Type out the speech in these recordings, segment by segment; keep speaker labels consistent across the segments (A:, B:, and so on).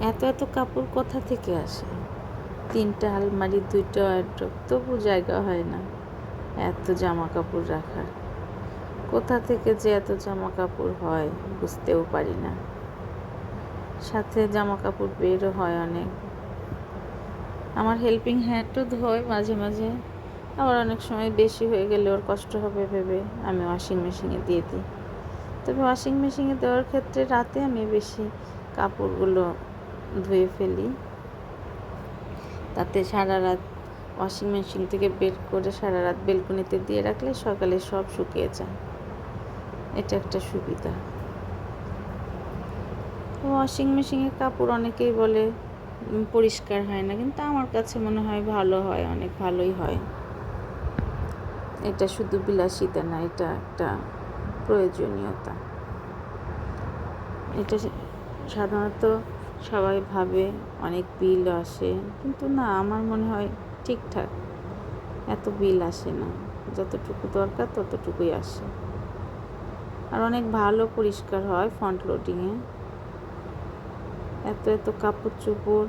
A: এত এত কাপড় কোথা থেকে আসে? তিনটা আলমারি, দুইটা ওয়ার্ড্রপ তবু জায়গা হয় না। এত জামা কাপড় রাখার কোথা থেকে যে এত জামা কাপড় হয় বুঝতেও পারি না। সাথে জামা কাপড় বেরও হয় অনেক। আমার হেল্পিং হ্যান্ডও ধোয় মাঝে মাঝে। আবার অনেক সময় বেশি হয়ে গেলে ওর কষ্ট হবে ভেবে আমি ওয়াশিং মেশিনে দিয়ে দিই। তবে ওয়াশিং মেশিনে দেওয়ার ক্ষেত্রে রাতে আমি বেশি কাপড়গুলো ধুয়ে ফেলি। তাতে সারা রাত ওয়াশিং মেশিন থেকে বের করে সারা রাত বেলকুনিতে দিয়ে রাখলে সকালে সব শুকিয়ে যায়। এটা একটা সুবিধা। ওয়াশিং মেশিনের কাপড় অনেকেই বলে পরিষ্কার হয় না। কিন্তু আমার কাছে মনে হয় ভালো হয়, অনেক ভালোই হয়। এটা শুধু বিলাসিতা না, এটা একটা প্রয়োজনীয়তা। এটা সাধারণত সবাই ভাবে অনেক বিল আসে, কিন্তু না, আমার মনে হয় ঠিকঠাক। এত বিল আসে না। যতটুকু দরকার ততটুকুই আসে। আর অনেক ভালো পরিষ্কার হয় ফ্রন্ট লোডিংয়ে এত এত কাপড় চোপড়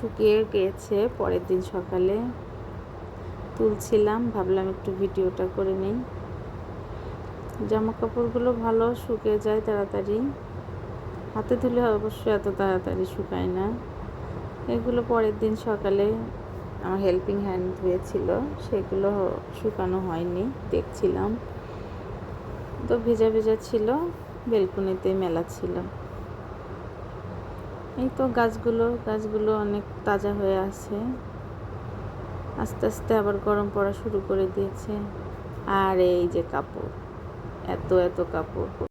A: শুকিয়ে গেছে পরের দিন সকালে। তুলছিলাম, ভাবলাম একটু ভিডিওটা করে নিই। জামা কাপড়গুলো ভালো শুকিয়ে যায় তাড়াতাড়ি। হাতে ধুলে অবশ্য এত তাড়াতাড়ি শুকায় না। এগুলো পরের দিন সকালে আমার হেল্পিং হ্যান্ড ধুয়েছিল, সেগুলো শুকানো হয়নি, দেখছিলাম। তো ভেজা ভেজা ছিল, বেলকুনিতে মেলা ছিল। এই তো গাছগুলো গাছগুলো অনেক তাজা হয়ে আছে। আস্তে আস্তে আবার গরম পড়া শুরু করে দিয়েছে। আর এই যে কাপড়, এত এত কাপড়।